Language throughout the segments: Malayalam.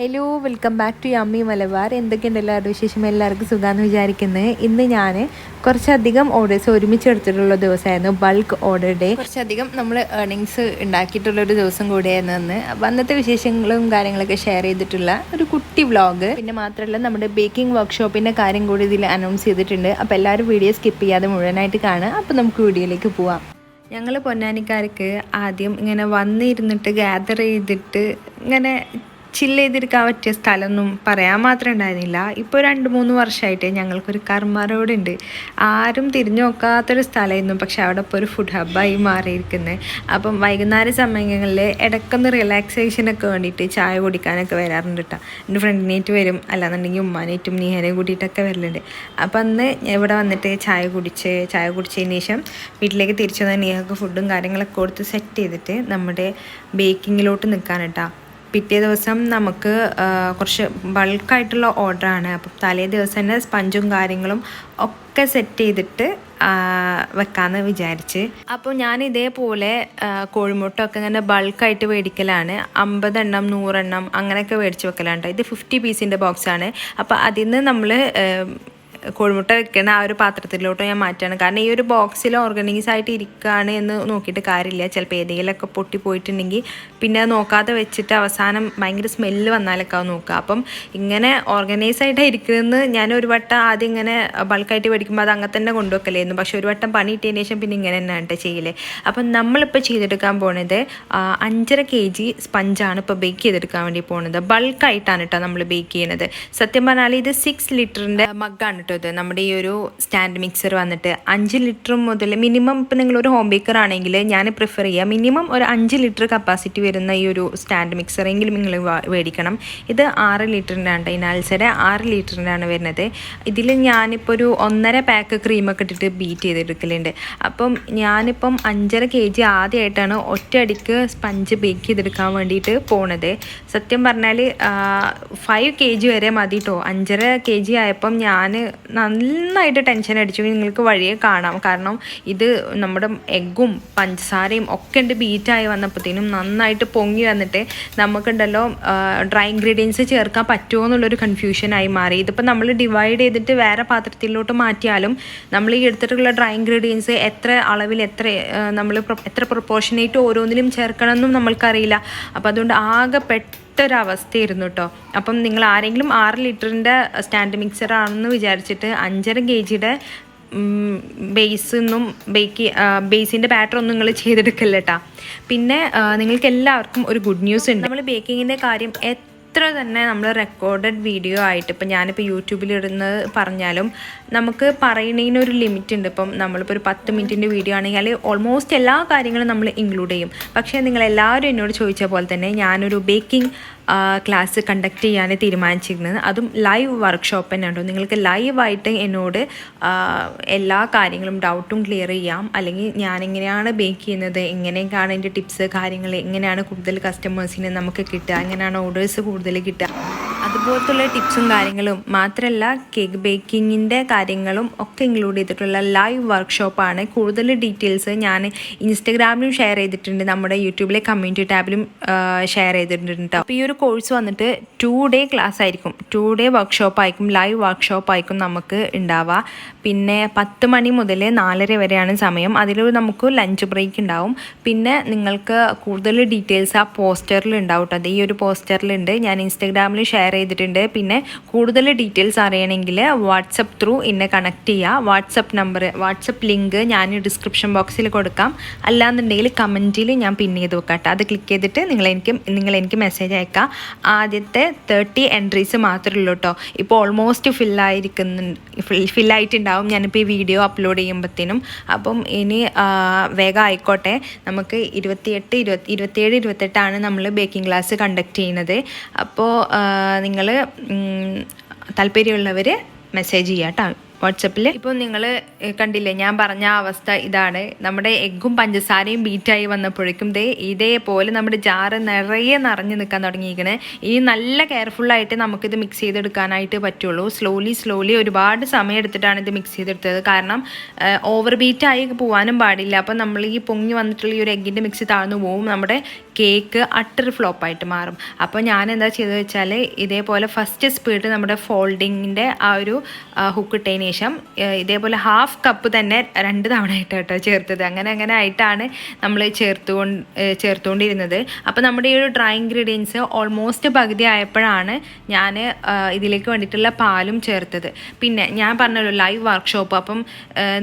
Hello welcome back to yummy Malabar എന്തൊക്കെയുണ്ട് എല്ലാവരുടെ വിശേഷം? എല്ലാവർക്കും സുഖമാണെന്ന് വിചാരിക്കുന്നത് ഇന്ന് ഞാൻ കുറച്ചധികം ഓർഡേഴ്സ് ഒരുമിച്ച് എടുത്തിട്ടുള്ള ദിവസമായിരുന്നു. ബൾക്ക് ഓർഡർ ഡേ കുറച്ചധികം നമ്മൾ ഏർണിങ്സ് ഉണ്ടാക്കിയിട്ടുള്ള ഒരു ദിവസം കൂടിയായിരുന്നു അന്ന്. അപ്പോൾ അന്നത്തെ വിശേഷങ്ങളും കാര്യങ്ങളൊക്കെ ഷെയർ ചെയ്തിട്ടുള്ള ഒരു കുട്ടി വ്ളോഗ് പിന്നെ മാത്രമല്ല നമ്മുടെ ബേക്കിംഗ് വർക്ക്ഷോപ്പിന്റെ കാര്യം കൂടി ഇതിൽ അനൗൺസ് ചെയ്തിട്ടുണ്ട്. അപ്പോൾ എല്ലാവരും വീഡിയോ സ്കിപ്പ് ചെയ്യാതെ മുഴുവനായിട്ട് കാണുക. അപ്പോൾ നമുക്ക് വീഡിയോയിലേക്ക് പോവാം. ഞങ്ങൾ പൊന്നാനിക്കാർക്ക് ആദ്യം ഇങ്ങനെ വന്നിരുന്നിട്ട് ഗ്യാദർ ചെയ്തിട്ട് ഇങ്ങനെ ചില്ല് ചെയ്തിരിക്കാൻ പറ്റിയ സ്ഥലമൊന്നും പറയാൻ മാത്രം ഉണ്ടായിരുന്നില്ല. ഇപ്പോൾ രണ്ട് മൂന്ന് വർഷമായിട്ട് ഞങ്ങൾക്കൊരു കർമ്മ റോഡ് ഉണ്ട് ആരും തിരിഞ്ഞു നോക്കാത്തൊരു സ്ഥലമായിരുന്നു. പക്ഷെ അവിടെ ഇപ്പോൾ ഒരു ഫുഡ് ഹബ്ബായി മാറിയിരിക്കുന്നത് അപ്പം വൈകുന്നേര സമയങ്ങളിൽ ഇടയ്ക്കൊന്ന് റിലാക്സേഷനൊക്കെ വേണ്ടിയിട്ട് ചായ കുടിക്കാനൊക്കെ വരാറുണ്ട് കേട്ടോ എന്റെ ഫ്രണ്ടിനേറ്റ് വരും. അല്ലാന്നുണ്ടെങ്കിൽ ഉമ്മാനേറ്റും നീഹനെയും കൂട്ടിയിട്ടൊക്കെ വരലുണ്ട്. അപ്പം അന്ന് ഇവിടെ വന്നിട്ട് ചായ കുടിച്ച് ചായ കുടിച്ചതിന് ശേഷം വീട്ടിലേക്ക് തിരിച്ചു വന്ന നീഹക്ക് ഫുഡും കാര്യങ്ങളൊക്കെ കൊടുത്ത് സെറ്റ് ചെയ്തിട്ട് നമ്മുടെ ബേക്കിങ്ങിലോട്ട് നിൽക്കാൻ കേട്ടോ പിറ്റേ ദിവസം നമുക്ക് കുറച്ച് ബൾക്കായിട്ടുള്ള ഓർഡറാണ് അപ്പം തലേ ദിവസം തന്നെ സ്പഞ്ചും കാര്യങ്ങളും ഒക്കെ സെറ്റ് ചെയ്തിട്ട് വെക്കാമെന്ന് വിചാരിച്ച്. അപ്പോൾ ഞാൻ ഇതേപോലെ കോഴിമുട്ടൊക്കെ ഇങ്ങനെ ബൾക്കായിട്ട് മേടിക്കലാണ് അമ്പതെണ്ണം നൂറെണ്ണം അങ്ങനെയൊക്കെ മേടിച്ച് വെക്കലാണ് ഇത് ഫിഫ്റ്റി പീസിന്റെ ബോക്സാണ് അപ്പോൾ അതിൽ നിന്ന് നമ്മൾ കോഴിമുട്ട വെക്കുന്ന ആ ഒരു പാത്രത്തിലോട്ട് ഞാൻ മാറ്റുകയാണ്. കാരണം ഈ ഒരു ബോക്സിൽ ഓർഗനൈസ് ആയിട്ട് ഇരിക്കുകയാണ് എന്ന് നോക്കിയിട്ട് കാര്യമില്ല. ചിലപ്പോൾ ഏതെങ്കിലുമൊക്കെ പൊട്ടി പോയിട്ടുണ്ടെങ്കിൽ പിന്നെ അത് നോക്കാതെ വെച്ചിട്ട് അവസാനം ഭയങ്കര സ്മെല്ല് വന്നാലൊക്കെ അത് നോക്കുക. അപ്പം ഇങ്ങനെ ഓർഗനൈസ് ആയിട്ട് ഇരിക്കുന്നത് ഞാൻ ഒരു വട്ടം ആദ്യം ഇങ്ങനെ ബൾക്കായിട്ട് മേടിക്കുമ്പോൾ അത് അങ്ങനെ തന്നെ കൊണ്ടുവെക്കലായിരുന്നു. പക്ഷെ ഒരു വട്ടം പണി ഇട്ടതിന് ശേഷം പിന്നെ ഇങ്ങനെ തന്നെ കേട്ടോ ചെയ്യലേ. അപ്പം നമ്മളിപ്പോൾ ചെയ്തെടുക്കാൻ പോണത് അഞ്ചര കെ ജി സ്പഞ്ചാണ് ഇപ്പോൾ ബേക്ക് ചെയ്തെടുക്കാൻ വേണ്ടി പോകുന്നത് ബൾക്കായിട്ടാണ് കേട്ടോ നമ്മൾ ബേക്ക് ചെയ്യുന്നത് സത്യം പറഞ്ഞാൽ ഇത് സിക്സ് ലിറ്ററിന്റെ മഗ്ഗാണ് കേട്ടോ ഇത് നമ്മുടെ ഈ ഒരു സ്റ്റാൻഡ് മിക്സർ വന്നിട്ട് അഞ്ച് ലിറ്റർ മുതൽ മിനിമം ഇപ്പം നിങ്ങളൊരു ഹോം ബേക്കർ ആണെങ്കിൽ ഞാൻ പ്രിഫർ ചെയ്യുക മിനിമം ഒരു അഞ്ച് ലിറ്റർ കപ്പാസിറ്റി വരുന്ന ഈ ഒരു സ്റ്റാൻഡ് മിക്സർ എങ്കിലും നിങ്ങൾ മേടിക്കണം ഇത് ആറ് ലിറ്ററിന്റെ ആണ് ഇനാൽസയുടെ ആറ് ലിറ്ററിന്റെ ആണ് വരുന്നത്. ഇതിൽ ഞാനിപ്പോൾ ഒരു ഒന്നര പാക്ക് ക്രീമൊക്കെ ഇട്ടിട്ട് ബീറ്റ് ചെയ്തെടുക്കലുണ്ട്. അപ്പം ഞാനിപ്പം അഞ്ചര കെ ജി ആദ്യമായിട്ടാണ് ഒറ്റയടിക്ക് സ്പഞ്ച് ബേക്ക് ചെയ്തെടുക്കാൻ വേണ്ടിയിട്ട് പോണത്. സത്യം പറഞ്ഞാൽ ഫൈവ് കെ ജി വരെ മതി കേട്ടോ അഞ്ചര കെ ജി ആയപ്പം ഞാൻ നന്നായിട്ട് ടെൻഷൻ അടിച്ചു. നിങ്ങൾക്ക് വഴിയെ കാണാം. കാരണം ഇത് നമ്മുടെ എഗ്ഗും പഞ്ചസാരയും ഒക്കെ ഉണ്ട് ബീറ്റായി വന്നപ്പോഴത്തേനും നന്നായിട്ട് പൊങ്ങി വന്നിട്ട് നമുക്കുണ്ടല്ലോ ഡ്രൈ ഇൻഗ്രീഡിയൻസ് ചേർക്കാൻ പറ്റുമോ എന്നുള്ളൊരു കൺഫ്യൂഷനായി മാറി. ഇതിപ്പോൾ നമ്മൾ ഡിവൈഡ് ചെയ്തിട്ട് വേറെ പാത്രത്തിലോട്ട് മാറ്റിയാലും നമ്മൾ ഈ എടുത്തിട്ടുള്ള ഡ്രൈ ഇൻഗ്രീഡിയൻസ് എത്ര അളവിൽ എത്ര നമ്മൾ എത്ര പ്രൊപ്പോർഷനേറ്റ് ഓരോന്നിലും ചേർക്കണമെന്നും നമ്മൾക്കറിയില്ല. അപ്പോൾ അതുകൊണ്ട് ആകെ പെട്ടൊരവസ്ഥയായിരുന്നു കേട്ടോ അപ്പം നിങ്ങൾ ആരെങ്കിലും ആറ് ലിറ്ററിന്റെ സ്റ്റാൻഡ് മിക്സർ ആണെന്ന് വിചാരിച്ചിട്ട് അഞ്ചര കെ ജിയുടെ ബേസൊന്നും ബേക്ക് ബേസിന്റെ ബാറ്റർ ഒന്നും നിങ്ങൾ ചെയ്തെടുക്കല്ല കേട്ടോ പിന്നെ നിങ്ങൾക്ക് എല്ലാവർക്കും ഒരു ഗുഡ് ന്യൂസ് ഉണ്ട്. നമ്മൾ ബേക്കിങ്ങിന്റെ കാര്യം എത്ര തന്നെ നമ്മൾ റെക്കോർഡഡ് വീഡിയോ ആയിട്ട് ഇപ്പം ഞാനിപ്പോൾ യൂട്യൂബിലിടുന്നത് പറഞ്ഞാലും നമുക്ക് പറയുന്നതിന് ഒരു ലിമിറ്റ് ഉണ്ട്. ഇപ്പം നമ്മളിപ്പോൾ ഒരു പത്ത് മിനിറ്റിന്റെ വീഡിയോ ആണെങ്കിൽ ഓൾമോസ്റ്റ് എല്ലാ കാര്യങ്ങളും നമ്മൾ ഇൻക്ലൂഡ് ചെയ്യും. പക്ഷേ നിങ്ങൾ എല്ലാവരും എന്നോട് ചോദിച്ച പോലെ തന്നെ ഞാനൊരു ബേക്കിംഗ് ക്ലാസ് കണ്ടക്ട് ചെയ്യാൻ തീരുമാനിച്ചിരുന്നത് അതും ലൈവ് വർക്ക്ഷോപ്പ് തന്നെ ഉണ്ടോ നിങ്ങൾക്ക് ലൈവായിട്ട് എന്നോട് എല്ലാ കാര്യങ്ങളും ഡൗട്ടും ക്ലിയർ ചെയ്യാം. അല്ലെങ്കിൽ ഞാൻ എങ്ങനെയാണ് ബേക്ക് ചെയ്യുന്നത്? എങ്ങനെയൊക്കെയാണ് എന്റെ ടിപ്സ് കാര്യങ്ങൾ എങ്ങനെയാണ് കൂടുതൽ കസ്റ്റമേഴ്സിന് നമുക്ക് കിട്ടുക? എങ്ങനെയാണ് ഓർഡേഴ്സ് കൂടുതൽ കിട്ടുക? അതുപോലത്തുള്ള ടിപ്സും കാര്യങ്ങളും മാത്രമല്ല കേക്ക് ബേക്കിങ്ങിന്റെ കാര്യങ്ങളും ഒക്കെ ഇൻക്ലൂഡ് ചെയ്തിട്ടുള്ള ലൈവ് വർക്ക്ഷോപ്പാണ്. കൂടുതൽ ഡീറ്റെയിൽസ് ഞാൻ ഇൻസ്റ്റഗ്രാമിലും ഷെയർ ചെയ്തിട്ടുണ്ട്. നമ്മുടെ യൂട്യൂബിലെ കമ്മ്യൂണിറ്റി ടാബിലും ഷെയർ ചെയ്തിട്ടുണ്ട് അപ്പോൾ ഈ ഒരു കോഴ്സ് വന്നിട്ട് ടു ഡേ ക്ലാസ് ആയിരിക്കും. ടു ഡേ വർക്ക്ഷോപ്പ് ആയിരിക്കും ലൈവ് വർക്ക്ഷോപ്പ് ആയിരിക്കും നമുക്ക് ഉണ്ടാവുക. പിന്നെ പത്ത് മണി മുതൽ നാലര വരെയാണ് സമയം. അതിൽ നമുക്ക് ലഞ്ച് ബ്രേക്ക് ഉണ്ടാവും. പിന്നെ നിങ്ങൾക്ക് കൂടുതൽ ഡീറ്റെയിൽസ് ആ പോസ്റ്ററിൽ ഉണ്ടാവും കേട്ടോ അത് ഈ ഒരു പോസ്റ്ററിലുണ്ട്. ഞാൻ ഇൻസ്റ്റഗ്രാമിൽ ഷെയർ ചെയ്തിട്ടുണ്ട്. പിന്നെ കൂടുതൽ ഡീറ്റെയിൽസ് അറിയണമെങ്കിൽ വാട്സപ്പ് ത്രൂ എന്നെ കണക്ട് ചെയ്യുക വാട്സപ്പ് നമ്പർ വാട്സപ്പ് ലിങ്ക് ഞാൻ ഡിസ്ക്രിപ്ഷൻ ബോക്സിൽ കൊടുക്കാം. അല്ലാന്നുണ്ടെങ്കിൽ കമന്റിൽ ഞാൻ പിൻ ചെയ്ത് വെക്കാം അത് ക്ലിക്ക് ചെയ്തിട്ട് നിങ്ങൾ എനിക്ക് മെസ്സേജ് അയക്കാം. ആദ്യത്തെ തേർട്ടി എൻട്രീസ് മാത്രമേ ഉള്ളൂ കേട്ടോ ഇപ്പോൾ ഓൾമോസ്റ്റ് ഫില്ലായിരിക്കുന്നുണ്ട് ഫില്ലായിട്ടുണ്ടാവും ഞാനിപ്പോൾ ഈ വീഡിയോ അപ്ലോഡ് ചെയ്യുമ്പോഴത്തേനും അപ്പം ഇനി വേഗം ആയിക്കോട്ടെ. നമുക്ക് ഇരുപത്തിയെട്ട് ഇരുപത്തി ഇരുപത്തിയേഴ് ഇരുപത്തെട്ടാണ് നമ്മൾ ബേക്കിംഗ് ക്ലാസ് കണ്ടക്ട് ചെയ്യുന്നത്. അപ്പോൾ നിങ്ങൾ താല്പര്യമുള്ളവർ മെസ്സേജ് ചെയ്യാം കേട്ടോ വാട്സപ്പിൽ ഇപ്പോൾ നിങ്ങൾ കണ്ടില്ലേ ഞാൻ പറഞ്ഞ അവസ്ഥ ഇതാണ്. നമ്മുടെ എഗ്ഗും പഞ്ചസാരയും ബീറ്റായി വന്നപ്പോഴേക്കും ദേ ഇതേപോലെ നമ്മുടെ ജാറ് നിറയെ നിറഞ്ഞു നിൽക്കാൻ തുടങ്ങിയിരിക്കണേ. ഇനി നല്ല കെയർഫുള്ളായിട്ട് നമുക്കിത് മിക്സ് ചെയ്തെടുക്കാനായിട്ട് പറ്റുള്ളൂ. സ്ലോലി സ്ലോലി ഒരുപാട് സമയം എടുത്തിട്ടാണ് ഇത് മിക്സ് ചെയ്തെടുത്തത്. കാരണം ഓവർ ബീറ്റായി പോകാനും പാടില്ല. അപ്പം നമ്മൾ ഈ പൊങ്ങി വന്നിട്ടുള്ള ഈ ഒരു എഗ്ഗിന്റെ മിക്സ് താഴ്ന്നു പോവും. നമ്മുടെ കേക്ക് അട്ടർ ഫ്ലോപ്പായിട്ട് മാറും. അപ്പോൾ ഞാൻ എന്താ ചെയ്തത് വെച്ചാൽ ഇതേപോലെ ഫസ്റ്റ് സ്പീഡ് നമ്മുടെ ഫോൾഡിങ്ങിന്റെ ആ ഒരു ഹുക്ക് ഇട്ടതിന് ശേഷം ഇതേപോലെ ഹാഫ് കപ്പ് തന്നെ രണ്ട് തവണ ആയിട്ട് കേട്ടോ ചേർത്തത്. അങ്ങനെ അങ്ങനെ ആയിട്ടാണ് നമ്മൾ ചേർത്തുകൊണ്ട് ഏഹ് ചേർത്തുകൊണ്ടിരുന്നത് അപ്പോൾ നമ്മുടെ ഈ ഒരു ഡ്രൈ ഇൻഗ്രീഡിയൻസ് ഓൾമോസ്റ്റ് പകുതി ആയപ്പോഴാണ് ഞാൻ ഇതിലേക്ക് വേണ്ടിയിട്ടുള്ള പാലും ചേർത്തത്. പിന്നെ ഞാൻ പറഞ്ഞല്ലോ ലൈവ് വർക്ക്ഷോപ്പ് അപ്പം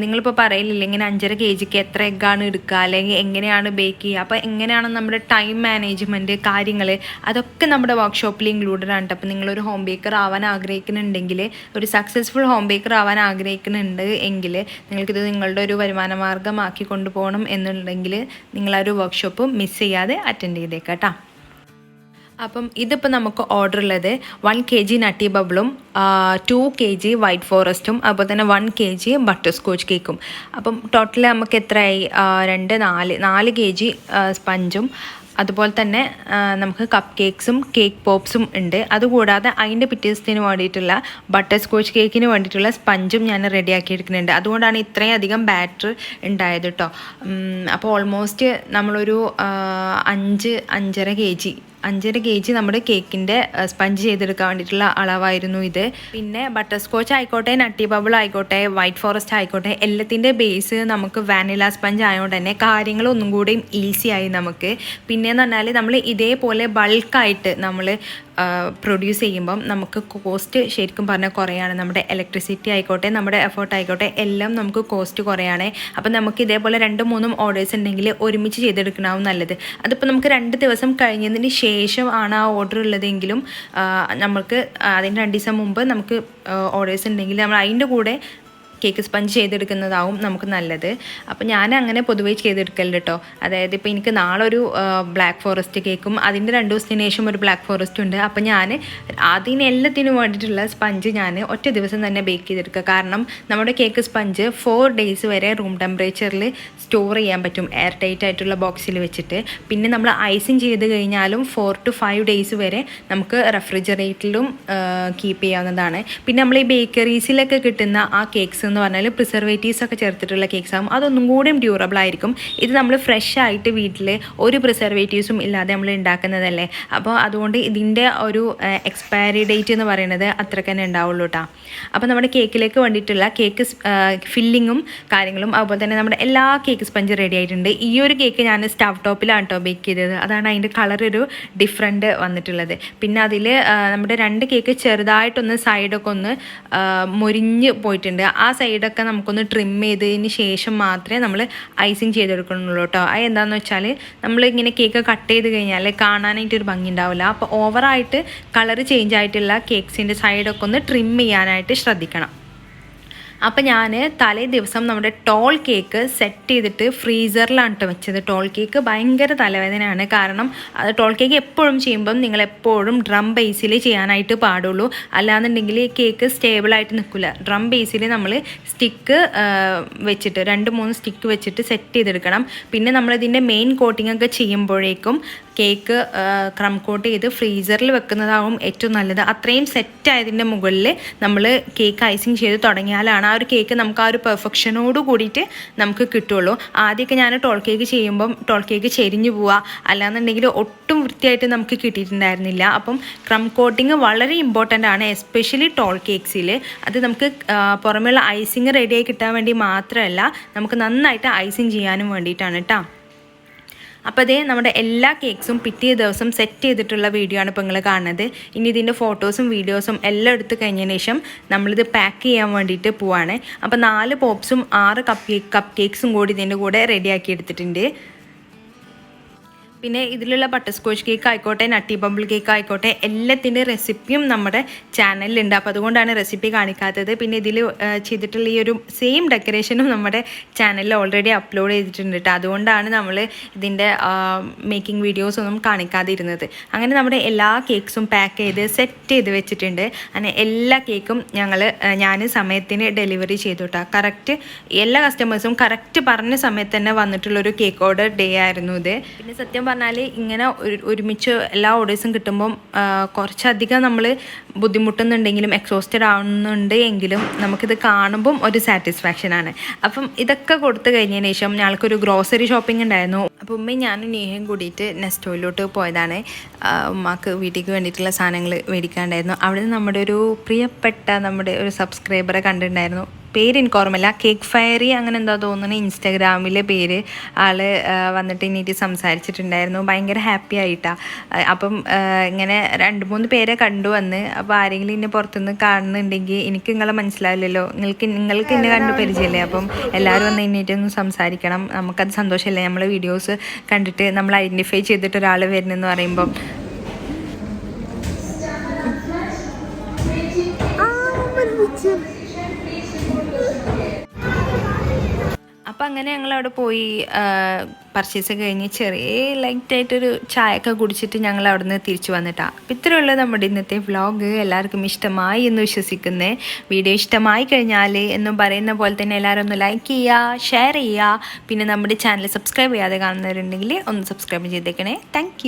നിങ്ങളിപ്പോൾ പറയില്ല ഇങ്ങനെ അഞ്ചര കെ ജിക്ക് എത്ര എഗ്ഗാണ് എടുക്കുക അല്ലെങ്കിൽ എങ്ങനെയാണ് ബേക്ക് ചെയ്യുക? അപ്പോൾ എങ്ങനെയാണ് നമ്മുടെ ടൈം മാനേജ്മെന്റ് കാര്യങ്ങൾ അതൊക്കെ നമ്മുടെ വർക്ക്ഷോപ്പിൽ ഇൻക്ലൂഡഡ് ആണ് അപ്പോൾ നിങ്ങളൊരു ഹോം ബേക്കർ ആവാൻ ആഗ്രഹിക്കുന്നുണ്ടെങ്കിൽ ഒരു സക്സസ്ഫുൾ ഹോം ബേക്കർ ആവാൻ ആഗ്രഹിക്കുന്നുണ്ട് എങ്കിൽ നിങ്ങൾക്കിത് നിങ്ങളുടെ ഒരു വരുമാന മാർഗമാക്കി കൊണ്ടുപോകണം എന്നുണ്ടെങ്കിൽ നിങ്ങൾ ആ ഒരു വർക്ക്ഷോപ്പ് മിസ് ചെയ്യാതെ അറ്റൻഡ് ചെയ്തേക്കാം കേട്ടോ അപ്പം ഇതിപ്പോൾ നമുക്ക് ഓർഡർ ഉള്ളത് വൺ കെ ജി നട്ടി ബബിളും ടു കെ ജി വൈറ്റ് ഫോറസ്റ്റും അതുപോലെ തന്നെ one K G butter scotch കേക്കും അപ്പം ടോട്ടൽ നമുക്ക് എത്രയായി? രണ്ട് നാല് നാല് കെ ജി സ്പഞ്ചും അതുപോലെ തന്നെ നമുക്ക് കപ്പ് കേക്ക്സും കേക്ക് പോപ്സും ഉണ്ട്. അതുകൂടാതെ അതിന്റെ പിറ്റേസത്തിന് വേണ്ടിയിട്ടുള്ള ബട്ടർ സ്കോച്ച് കേക്കിന് വേണ്ടിയിട്ടുള്ള സ്പഞ്ചും ഞാൻ റെഡിയാക്കി എടുക്കുന്നുണ്ട് അതുകൊണ്ടാണ് ഇത്രയും അധികം ബാറ്റർ ഉണ്ടായത് കേട്ടോ അപ്പോൾ ഓൾമോസ്റ്റ് നമ്മളൊരു അഞ്ച് അഞ്ചര കെ ജി അഞ്ചര കെ ജി നമ്മുടെ കേക്കിന്റെ സ്പഞ്ച് ചെയ്തെടുക്കാൻ വേണ്ടിയിട്ടുള്ള അളവായിരുന്നു ഇത്. പിന്നെ ബട്ടർ സ്കോച്ച് ആയിക്കോട്ടെ നട്ടി ബബിൾ ആയിക്കോട്ടെ വൈറ്റ് ഫോറസ്റ്റ് ആയിക്കോട്ടെ എല്ലാത്തിന്റെ ബേസ് നമുക്ക് വാനില സ്പഞ്ച് ആയതുകൊണ്ട് തന്നെ കാര്യങ്ങൾ ഒന്നും കൂടിയും ഈസി ആയി നമുക്ക്. പിന്നെയെന്ന് പറഞ്ഞാൽ നമ്മൾ ഇതേപോലെ ബൾക്കായിട്ട് നമ്മൾ പ്രൊഡ്യൂസ് ചെയ്യുമ്പം നമുക്ക് കോസ്റ്റ് ശരിക്കും പറഞ്ഞാൽ കുറയാണ്. നമ്മുടെ ഇലക്ട്രിസിറ്റി ആയിക്കോട്ടെ നമ്മുടെ എഫേർട്ട് ആയിക്കോട്ടെ എല്ലാം നമുക്ക് കോസ്റ്റ് കുറയാണ്. അപ്പം നമുക്ക് ഇതേപോലെ രണ്ടും മൂന്നും ഓർഡേഴ്സ് ഉണ്ടെങ്കിൽ ഒരുമിച്ച് ചെയ്തെടുക്കണമാവും നല്ലത്. അതിപ്പോൾ നമുക്ക് രണ്ട് ദിവസം കഴിഞ്ഞതിന് ശേഷം ആണ് ആ ഓർഡർ ഉള്ളതെങ്കിലും നമുക്ക് അതിന് രണ്ട് ദിവസം മുമ്പ് നമുക്ക് ഓർഡേഴ്സ് ഉണ്ടെങ്കിൽ നമ്മൾ അതിന്റെ കൂടെ കേക്ക് സ്പഞ്ച് ചെയ്തെടുക്കുന്നതാവും നമുക്ക് നല്ലത്. അപ്പോൾ ഞാൻ അങ്ങനെ പൊതുവേ ചെയ്തെടുക്കലുണ്ട് കേട്ടോ അതായത് ഇപ്പോൾ എനിക്ക് നാളെ ഒരു ബ്ലാക്ക് ഫോറസ്റ്റ് കേക്കും അതിന്റെ രണ്ട് ദിവസത്തിന് ശേഷം ഒരു ബ്ലാക്ക് ഫോറസ്റ്റ് ഉണ്ട്. അപ്പോൾ ഞാൻ അതിനെല്ലാത്തിനും വേണ്ടിയിട്ടുള്ള സ്പഞ്ച് ഞാൻ ഒറ്റ ദിവസം തന്നെ ബേക്ക് ചെയ്തെടുക്കുക. കാരണം നമ്മുടെ കേക്ക് സ്പഞ്ച് ഫോർ ഡേയ്സ് വരെ റൂം ടെമ്പറേച്ചറിൽ സ്റ്റോർ ചെയ്യാൻ പറ്റും. എയർ ടൈറ്റ് ആയിട്ടുള്ള ബോക്സിൽ വെച്ചിട്ട്. പിന്നെ നമ്മൾ ഐസിങ് ചെയ്ത് കഴിഞ്ഞാലും ഫോർ ടു ഫൈവ് ഡേയ്സ് വരെ നമുക്ക് റെഫ്രിജറേറ്ററിലും കീപ്പ് ചെയ്യാവുന്നതാണ്. പിന്നെ നമ്മൾ ഈ ബേക്കറീസിലൊക്കെ കിട്ടുന്ന ആ കേക്ക്സ് എന്ന് പറഞ്ഞാൽ പ്രിസർവേറ്റീവ്സ് ഒക്കെ ചേർത്തിട്ടുള്ള കേക്ക്സ് ആകും അതൊന്നും കൂടിയും ഡ്യൂറബിൾ ആയിരിക്കും. ഇത് നമ്മൾ ഫ്രഷ് ആയിട്ട് വീട്ടിൽ ഒരു പ്രിസർവേറ്റീവ്സും ഇല്ലാതെ നമ്മൾ ഉണ്ടാക്കുന്നതല്ലേ അപ്പോൾ അതുകൊണ്ട് ഇതിന്റെ ഒരു എക്സ്പയറി ഡേറ്റ് എന്ന് പറയുന്നത് അത്രയ്ക്ക് തന്നെ ഉണ്ടാവുള്ളൂ കേട്ടോ അപ്പോൾ നമ്മുടെ കേക്കിലേക്ക് വേണ്ടിയിട്ടുള്ള കേക്ക് ഫില്ലിങ്ങും കാര്യങ്ങളും അതുപോലെ തന്നെ നമ്മുടെ എല്ലാ കേക്ക് സ്പഞ്ച് റെഡി ആയിട്ടുണ്ട്. ഈ ഒരു കേക്ക് ഞാൻ സ്റ്റവ് ടോപ്പിലാണ് കേട്ടോ ബേക്ക് ചെയ്തത്. അതാണ് അതിന്റെ കളർ ഒരു ഡിഫറെന്റ് വന്നിട്ടുള്ളത്. പിന്നെ അതിൽ നമ്മുടെ രണ്ട് കേക്ക് ചെറുതായിട്ടൊന്ന് സൈഡൊക്കെ ഒന്ന് മുരിഞ്ഞ് പോയിട്ടുണ്ട്. ആ സൈഡൊക്കെ നമുക്കൊന്ന് ട്രിം ചെയ്തതിന് ശേഷം മാത്രമേ നമ്മൾ ഐസിങ് ചെയ്തെടുക്കണുള്ളൂ കേട്ടോ. അത് എന്താണെന്ന് വെച്ചാൽ നമ്മൾ ഇങ്ങനെ കേക്ക് കട്ട് ചെയ്ത് കഴിഞ്ഞാൽ കാണാനായിട്ട് ഒരു ഭംഗി ഉണ്ടാവില്ല. അപ്പോൾ ഓവറായിട്ട് കളർ ചേഞ്ച് ആയിട്ടുള്ള കേക്ക്സിന്റെ സൈഡൊക്കെ ഒന്ന് ട്രിം ചെയ്യാനായിട്ട് ശ്രദ്ധിക്കണം. അപ്പം ഞാൻ തലേ ദിവസം നമ്മുടെ ടോൾ കേക്ക് സെറ്റ് ചെയ്തിട്ട് ഫ്രീസറിലാണ് കേട്ടോ വെച്ചത്. ടോൾ കേക്ക് ഭയങ്കര തലവേദനയാണ്. കാരണം അത് ടോൾ കേക്ക് എപ്പോഴും ചെയ്യുമ്പം നിങ്ങൾ എപ്പോഴും ഡ്രം ബേസിൽ ചെയ്യാനായിട്ട് പാടുള്ളൂ. അല്ലാന്നുണ്ടെങ്കിൽ കേക്ക് സ്റ്റേബിളായിട്ട് നിൽക്കില്ല. ഡ്രം ബേസിൽ നമ്മൾ സ്റ്റിക്ക് വെച്ചിട്ട് രണ്ട് മൂന്ന് സ്റ്റിക്ക് വെച്ചിട്ട് സെറ്റ് ചെയ്തെടുക്കണം. പിന്നെ നമ്മളിതിന്റെ മെയിൻ കോട്ടിംഗ് ഒക്കെ ചെയ്യുമ്പോഴേക്കും കേക്ക് ക്രം കോട്ട് ചെയ്ത് ഫ്രീസറിൽ വെക്കുന്നതാവും ഏറ്റവും നല്ലത്. അത്രയും സെറ്റ് ആയതിന്റെ മുകളിൽ നമ്മൾ കേക്ക് ഐസിങ് ചെയ്ത് തുടങ്ങിയാലാണ് ഒരു കേക്ക് നമുക്ക് ആ ഒരു പെർഫെക്ഷനോട് കൂടിയിട്ട് നമുക്ക് കിട്ടുള്ളൂ. ആദ്യമൊക്കെ ഞാൻ ടോൾ കേക്ക് ചെയ്യുമ്പം ടോൾ കേക്ക് ചെരിഞ്ഞു പോവുക അല്ലാന്നുണ്ടെങ്കിൽ ഒട്ടും വൃത്തിയായിട്ട് നമുക്ക് കിട്ടിയിട്ടുണ്ടായിരുന്നില്ല. അപ്പം ക്രം കോട്ടിങ് വളരെ ഇമ്പോർട്ടന്റ് ആണ് എസ്പെഷ്യലി ടോൾ കേക്ക്സിൽ അത് നമുക്ക് പുറമേയുള്ള ഐസിങ് റെഡിയായി കിട്ടാൻ വേണ്ടി മാത്രമല്ല നമുക്ക് നന്നായിട്ട് ഐസിങ് ചെയ്യാനും വേണ്ടിയിട്ടാണ് കേട്ടോ അപ്പോൾ അതേ നമ്മുടെ എല്ലാ കേക്ക്സും പിറ്റേ ദിവസം സെറ്റ് ചെയ്തിട്ടുള്ള വീഡിയോ ആണ് ഇപ്പോൾ നിങ്ങൾ കാണുന്നത്. ഇനി ഇതിന്റെ ഫോട്ടോസും വീഡിയോസും എല്ലാം എടുത്തു കഴിഞ്ഞതിന് ശേഷം നമ്മളിത് പാക്ക് ചെയ്യാൻ വേണ്ടിയിട്ട് പോവാണ്. അപ്പോൾ നാല് പോപ്സും ആറ് കപ്പ് കേക്ക് കപ്പ് കേക്ക്സും കൂടി ഇതിന്റെ കൂടെ റെഡിയാക്കി എടുത്തിട്ടുണ്ട്. പിന്നെ ഇതിലുള്ള ബട്ടർ സ്കോച്ച് കേക്ക് ആയിക്കോട്ടെ നട്ടി ബമ്പിൾ കേക്ക് ആയിക്കോട്ടെ എല്ലാത്തിന്റെ റെസിപ്പിയും നമ്മുടെ ചാനലിലുണ്ട് അപ്പോൾ അതുകൊണ്ടാണ് റെസിപ്പി കാണിക്കാത്തത്. പിന്നെ ഇതിൽ ചെയ്തിട്ടുള്ള ഈ ഒരു സെയിം ഡെക്കറേഷനും നമ്മുടെ ചാനലിൽ ഓൾറെഡി അപ്ലോഡ് ചെയ്തിട്ടുണ്ട് കേട്ടോ അതുകൊണ്ടാണ് നമ്മൾ ഇതിന്റെ മേക്കിംഗ് വീഡിയോസ് ഒന്നും കാണിക്കാതിരുന്നത്. അങ്ങനെ നമ്മുടെ എല്ലാ കേക്ക്സും പാക്ക് ചെയ്ത് സെറ്റ് ചെയ്ത് വെച്ചിട്ടുണ്ട്. അങ്ങനെ എല്ലാ കേക്കും ഞങ്ങൾ ഞാൻ സമയത്തിന് ഡെലിവറി ചെയ്തു കേട്ടോ കറക്റ്റ് എല്ലാ കസ്റ്റമേഴ്സും കറക്റ്റ് പറഞ്ഞ സമയത്ത് തന്നെ വന്നിട്ടുള്ളൊരു കേക്ക് ഓർഡർ ഡേ ആയിരുന്നു ഇത്. പിന്നെ സത്യം പറഞ്ഞാൽ ഇങ്ങനെ ഒരുമിച്ച് എല്ലാ ഓർഡേഴ്സും കിട്ടുമ്പം കുറച്ചധികം നമ്മൾ ബുദ്ധിമുട്ടുന്നുണ്ടെങ്കിലും എക്സോസ്റ്റഡ് ആവുന്നുണ്ട് എങ്കിലും നമുക്കിത് കാണുമ്പം ഒരു സാറ്റിസ്ഫാക്ഷനാണ് അപ്പം ഇതൊക്കെ കൊടുത്തു കഴിഞ്ഞതിന് ശേഷം ഞങ്ങൾക്കൊരു ഗ്രോസറി ഷോപ്പിംഗ് ഉണ്ടായിരുന്നു. അപ്പം ഉമ്മയും ഞാനും നീഹയും കൂടിയിട്ട് നെസ്റ്റോയിലോട്ട് പോയതാണ്. ഉമ്മാക്ക് വീട്ടിലേക്ക് വേണ്ടിയിട്ടുള്ള സാധനങ്ങൾ മേടിക്കാണ്ടായിരുന്നു. അവിടെ നമ്മുടെ ഒരു പ്രിയപ്പെട്ട നമ്മുടെ ഒരു സബ്സ്ക്രൈബറെ കണ്ടിട്ടുണ്ടായിരുന്നു. പേര് എനിക്ക് ഓർമ്മയില്ല കേക്ക് ഫയറി അങ്ങനെ എന്താ തോന്നുന്നത് ഇൻസ്റ്റാഗ്രാമിലെ പേര് ആൾ വന്നിട്ട് ഇനിയിട്ട് സംസാരിച്ചിട്ടുണ്ടായിരുന്നു. ഭയങ്കര ഹാപ്പി ആയിട്ടാണ് അപ്പം ഇങ്ങനെ രണ്ട് മൂന്ന് പേരെ കണ്ടുവന്ന് അപ്പോൾ ആരെങ്കിലും ഇന്നെ പുറത്തുനിന്ന് കാണുന്നുണ്ടെങ്കിൽ എനിക്ക് നിങ്ങളെ മനസ്സിലാവില്ലല്ലോ. നിങ്ങൾക്ക് നിങ്ങൾക്ക് എന്നെ കണ്ട് പരിചയമല്ലേ? അപ്പം എല്ലാവരും വന്ന് ഇന്നിട്ടൊന്ന് സംസാരിക്കണം. നമുക്കത് സന്തോഷമല്ലേ? നമ്മളെ വീഡിയോസ് കണ്ടിട്ട് നമ്മൾ ഐഡന്റിഫൈ ചെയ്തിട്ട് ഒരാൾ വരുന്നെന്ന് പറയുമ്പം. അപ്പം അങ്ങനെ ഞങ്ങൾ അവിടെ പോയി പർച്ചേസ് കഴിഞ്ഞ് ചെറിയ ലൈറ്റായിട്ടൊരു ചായയൊക്കെ കുടിച്ചിട്ട് ഞങ്ങൾ അവിടെ നിന്ന് തിരിച്ചു വന്നിട്ടാണ് അപ്പം ഇത്രയുള്ള നമ്മുടെ ഇന്നത്തെ വ്ളോഗ് എല്ലാവർക്കും ഇഷ്ടമായി എന്ന് വിശ്വസിക്കുന്നേ. വീഡിയോ ഇഷ്ടമായി കഴിഞ്ഞാൽ എന്നും പറയുന്ന പോലെ തന്നെ എല്ലാവരും ഒന്ന് ലൈക്ക് ചെയ്യുക ഷെയർ ചെയ്യുക. പിന്നെ നമ്മുടെ ചാനൽ സബ്സ്ക്രൈബ് ചെയ്യാതെ കാണുന്നവരുണ്ടെങ്കിൽ ഒന്ന് സബ്സ്ക്രൈബ് ചെയ്തേക്കണേ. താങ്ക്